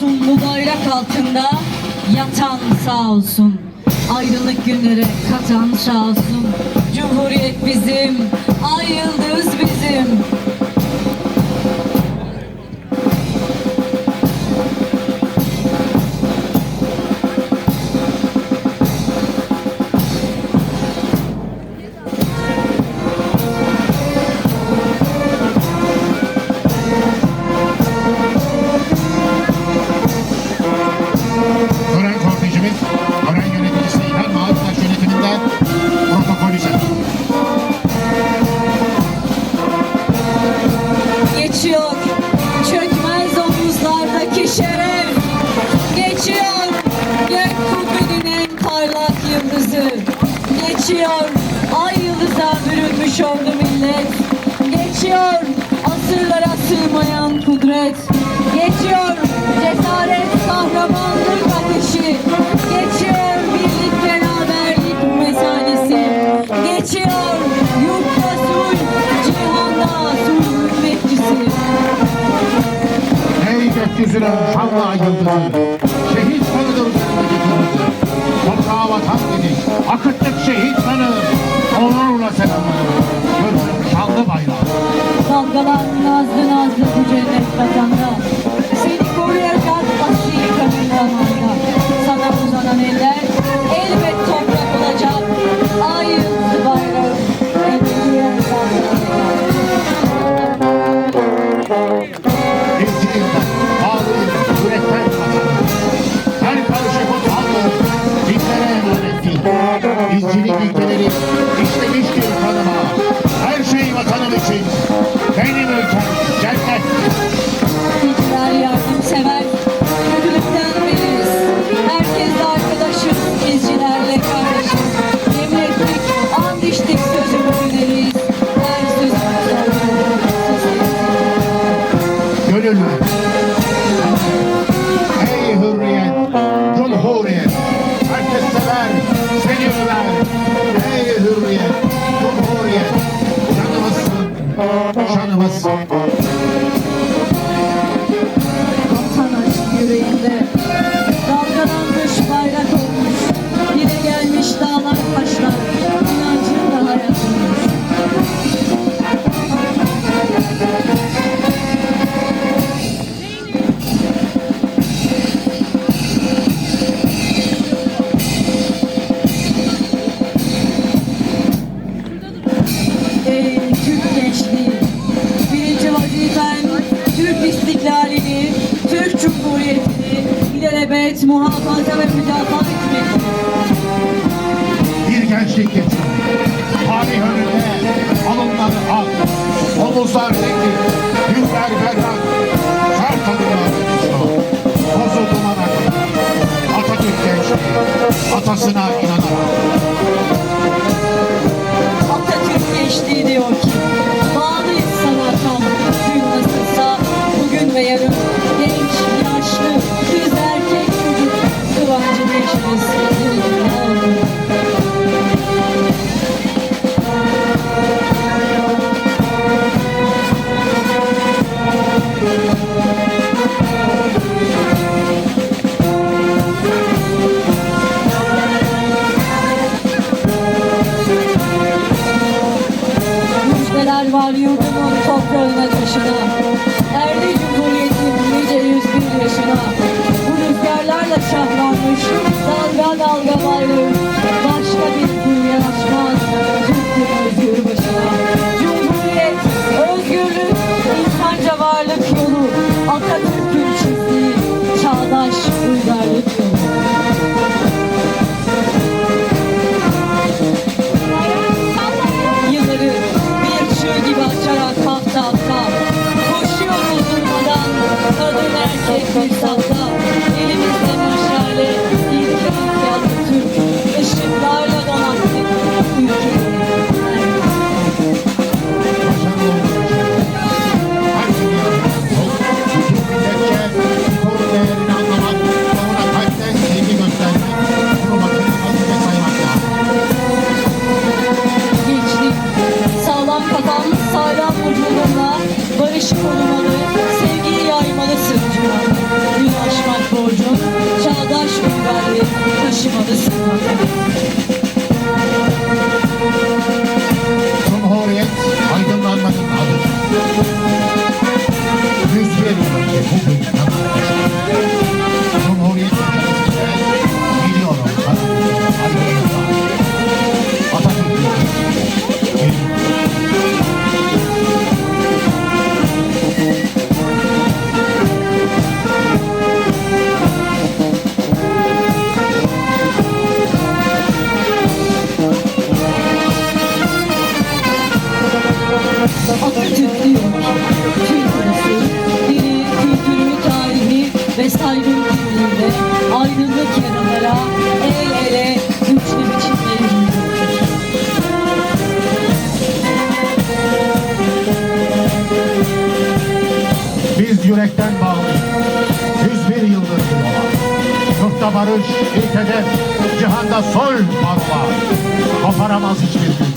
olsun bu bayrak altında yatan sağ olsun. Ayrılık günleri katan sağ olsun. Cumhuriyet bizim, ay yıldız bizim. geçiyor, ay yıldıza bürünmüş oldu millet. Geçiyor, asırlara sığmayan kudret. Geçiyor, cesaret kahramanlık ateşi. Geçiyor, birlik beraberlik mesanesi. Geçiyor, yurtta sul, cihanda sul hürmetçisi. Hey gökyüzüne, şanla yıldızı vatan dedik. Akıttık şehit kanı, onurla selamladık. Türk'ün şanlı bayrağı. Dalgalan nazlı nazlı bu cennet vatanda. মহাকাল যাবে পূজা var yurdumun toprağına taşına Erdi Cumhuriyetin nice yüz bir yaşına. Bu rüzgarlarla şahlanmış dalga dalga varlığım Biz yürekten bağlıyız. 101 yıldır bu yola. Yurtta barış, ilk cihanda sol parola. Koparamaz hiçbir gün.